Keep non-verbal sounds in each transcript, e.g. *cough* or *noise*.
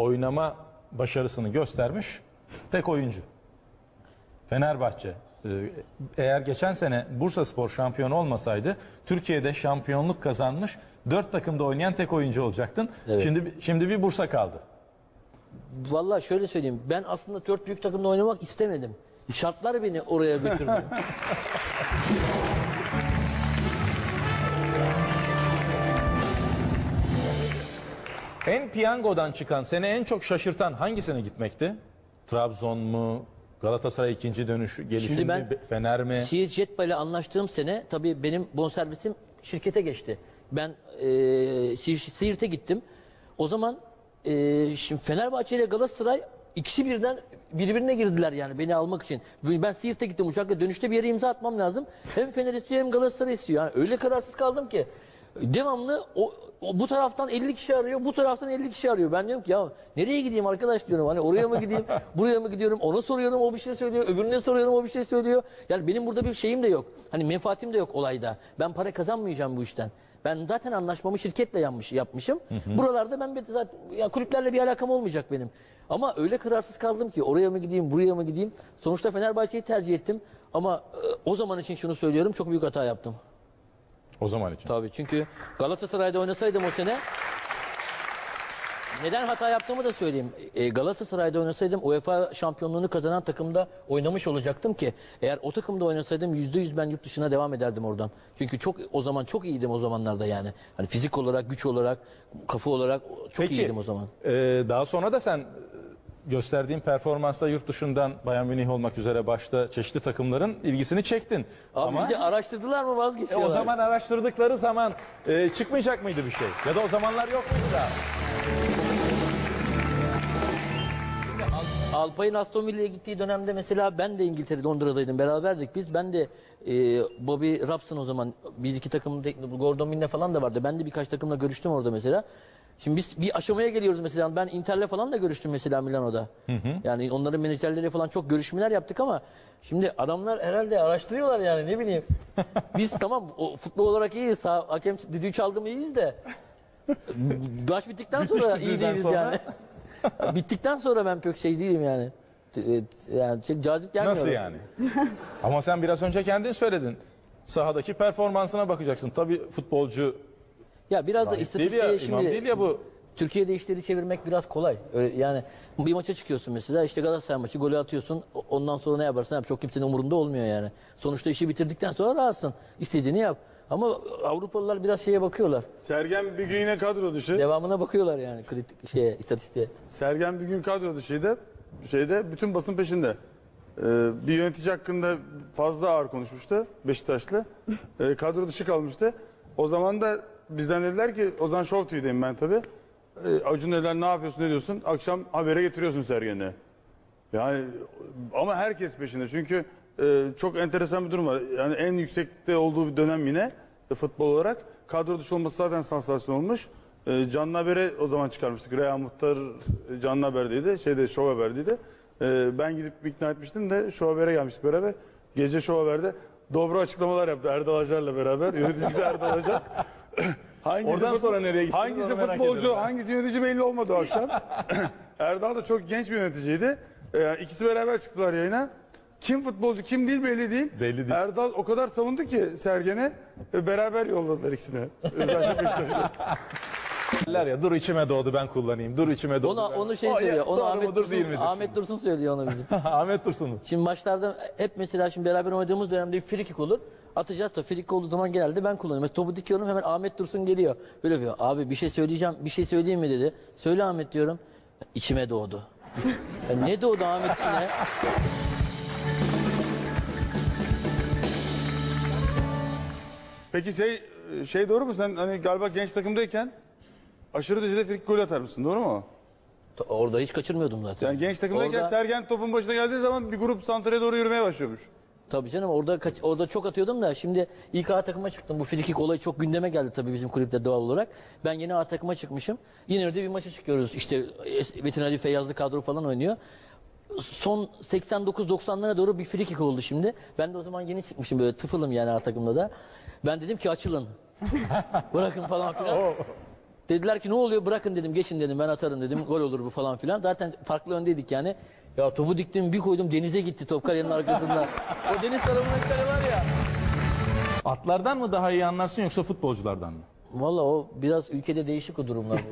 oynama başarısını göstermiş tek oyuncu. Fenerbahçe. Ee, Eğer geçen sene Bursa Spor şampiyonu olmasaydı Türkiye'de şampiyonluk kazanmış dört takımda oynayan tek oyuncu olacaktın. Evet. Şimdi şimdi bir Bursa kaldı. Vallahi şöyle söyleyeyim. Ben aslında dört büyük takımda oynamak istemedim. Şartlar beni oraya götürdü. *laughs* En piyangodan çıkan seni en çok şaşırtan hangisine gitmekti? Trabzon mu? Galatasaray ikinci dönüş gelişim Şimdi ben- mi? Fener mi? Siirt Jetpa ile anlaştığım sene tabii benim bonservisim şirkete geçti. Ben e, Siirt- Siirt'e gittim. O zaman e, şimdi Fenerbahçe ile Galatasaray ikisi birden birbirine girdiler yani beni almak için. Ben Siirt'e gittim uçakla dönüşte bir yere imza atmam lazım. Hem Fener istiyor hem Galatasaray istiyor. Yani öyle kararsız kaldım ki. Devamlı o, o bu taraftan 50 kişi arıyor, bu taraftan 50 kişi arıyor. Ben diyorum ki ya nereye gideyim arkadaş diyorum. Hani oraya mı gideyim, *laughs* buraya mı gidiyorum? Ona soruyorum, o bir şey söylüyor. Öbürüne soruyorum, o bir şey söylüyor. Yani benim burada bir şeyim de yok. Hani menfaatim de yok olayda. Ben para kazanmayacağım bu işten. Ben zaten anlaşmamı şirketle yanmış, yapmışım. Buralarda ben bir, zaten, ya kulüplerle bir alakam olmayacak benim. Ama öyle kararsız kaldım ki oraya mı gideyim, buraya mı gideyim? Sonuçta Fenerbahçe'yi tercih ettim. Ama e, o zaman için şunu söylüyorum, çok büyük hata yaptım. O zaman için. Tabii çünkü Galatasaray'da oynasaydım o sene neden hata yaptığımı da söyleyeyim. E, Galatasaray'da oynasaydım UEFA şampiyonluğunu kazanan takımda oynamış olacaktım ki eğer o takımda oynasaydım %100 ben yurt dışına devam ederdim oradan. Çünkü çok o zaman çok iyiydim o zamanlarda yani. Hani fizik olarak, güç olarak, kafa olarak çok Peki, iyiydim o zaman. e, daha sonra da sen gösterdiğin performansla yurt dışından Bayern Münih olmak üzere başta çeşitli takımların ilgisini çektin. Abi Ama bizi araştırdılar mı e, vazgeçiyorlar. o zaman araştırdıkları zaman e, çıkmayacak mıydı bir şey? Ya da o zamanlar yok muydu daha? Alpay'ın Aston Villa'ya gittiği dönemde mesela ben de İngiltere Londra'daydım beraberdik biz. Ben de e, Bobby Robson o zaman bir iki takım Gordon Minne falan da vardı. Ben de birkaç takımla görüştüm orada mesela. Şimdi biz bir aşamaya geliyoruz mesela. Ben Inter'le falan da görüştüm mesela Milano'da. Yani onların menajerleri falan çok görüşmeler yaptık ama şimdi adamlar herhalde araştırıyorlar yani ne bileyim. *laughs* Biz tamam o futbol olarak iyiyiz. Sağ, hakem düdüğü çaldı mı iyiyiz de. Maç bittikten sonra iyi değiliz sonra. yani. Ya *laughs* Bittikten sonra ben pek şey değilim yani. E, Yani çok cazip gelmiyor. Nasıl yani? Ama sen biraz önce kendin söyledin. Sahadaki performansına bakacaksın. Tabii futbolcu Ya biraz da değil istatistiğe ya, şimdi değil ya bu. Türkiye'de işleri çevirmek biraz kolay. Öyle, yani bir maça çıkıyorsun mesela işte Galatasaray maçı golü atıyorsun. Ondan sonra ne yaparsan yap. Çok kimsenin umurunda olmuyor yani. Sonuçta işi bitirdikten sonra rahatsın. İstediğini yap. Ama Avrupalılar biraz şeye bakıyorlar. Sergen bir gün yine kadro dışı. Devamına bakıyorlar yani kritik şeye istatistiğe. Sergen bir gün kadro dışıydı. Şeyde bütün basın peşinde. Ee, bir yönetici hakkında fazla ağır konuşmuştu Beşiktaşlı. Ee, kadro dışı kalmıştı. O zaman da bizden dediler ki o zaman Show TV'deyim ben tabii. Ee, Acun dediler ne yapıyorsun ne diyorsun? Akşam habere getiriyorsun Sergen'i. Yani ama herkes peşinde çünkü e, çok enteresan bir durum var. Yani en yüksekte olduğu bir dönem yine e, futbol olarak kadro dışı olması zaten sansasyon olmuş. E, Canlı Haber'e o zaman çıkarmıştık. Reha Muhtar e, Canlı Haber'deydi. Şeyde Show Haber'deydi. E, ben gidip ikna etmiştim de Show Haber'e gelmiştik beraber. Gece Show Haber'de dobro açıklamalar yaptı Erdal Acar'la beraber. Yöneticisi de Erdal Acar. Hangisi Oradan futbol- sonra nereye gitti? Hangisi futbolcu, hangisi yönetici belli olmadı o akşam. *laughs* Erdal da çok genç bir yöneticiydi. Ee, ikisi beraber çıktılar yayına. Kim futbolcu kim değil belli değil. Belli değil. Erdal o kadar savundu ki Sergen'e e, beraber yolladılar ikisini. Özellikle Beşiktaş'ta. Derler ya dur içime doğdu ben kullanayım. Dur içime doğdu. Onu ben- onu şey O ya, söylüyor. Onu doğru Ahmet mudur, Dursun, değil midir Ahmet Dursun söylüyor onu bizim. *laughs* Ahmet Dursun mu? Şimdi maçlarda hep mesela şimdi beraber oynadığımız dönemde bir free kick olur. Atacağız da kick olduğu zaman genelde ben kullanıyorum. Mesela topu dikiyorum hemen Ahmet Dursun geliyor. Böyle yapıyor. Abi bir şey söyleyeceğim. Bir şey söyleyeyim mi dedi. Söyle Ahmet diyorum. İçime doğdu. *laughs* Ya ne doğdu Ahmet içine? Peki şey şey doğru mu sen hani galiba genç takımdayken aşırı derecede frikik gol atar mısın doğru mu? Orada hiç kaçırmıyordum zaten. Yani genç takımdayken Orada- Sergen topun başına geldiği zaman bir grup santraya doğru yürümeye başlıyormuş. Tabii canım orada kaç, orada çok atıyordum da şimdi ilk A takıma çıktım. Bu frikik olayı çok gündeme geldi tabii bizim kulüpte doğal olarak. Ben yeni A takıma çıkmışım. Yine öyle bir maça çıkıyoruz. İşte Ali Feyyazlı kadro falan oynuyor. Son 89-90'lara doğru bir frikik oldu şimdi. Ben de o zaman yeni çıkmışım böyle tıfılım yani A takımda da. Ben dedim ki açılın. *laughs* Bırakın falan filan. Dediler ki ne oluyor bırakın dedim geçin dedim ben atarım dedim gol olur bu falan filan. Zaten farklı öndeydik yani. Ya topu diktim bir koydum denize gitti top kalenin arkasında. o deniz tarafındaki kale var ya. Atlardan mı daha iyi anlarsın yoksa futbolculardan mı? Valla o biraz ülkede değişik o durumlar. *laughs*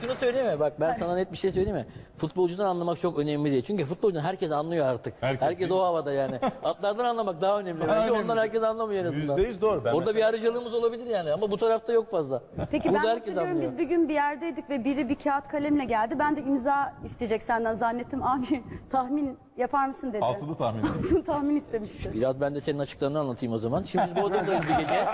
şunu söyleyeyim mi? Bak ben sana net bir şey söyleyeyim mi? Futbolcudan anlamak çok önemli değil. Çünkü futbolcudan herkes anlıyor artık. Herkes Herkes, değil o havada yani. *laughs* Atlardan anlamak daha önemli. Bence önemli. ondan herkes anlamıyor en azından. Yüzde yüz doğru. Ben Orada mesela- bir ayrıcalığımız olabilir yani ama bu tarafta yok fazla. Peki Burada ben herkes hatırlıyorum anlıyor. biz bir gün bir yerdeydik ve biri bir kağıt kalemle geldi. Ben de imza isteyecek senden zannettim. Abi *laughs* tahmin yapar mısın dedi. Altılı tahmin ediyorum. tahmin istemişti. Biraz ben de senin açıklarını anlatayım o zaman. Şimdi biz Bodrum'dayız *laughs* bir gece.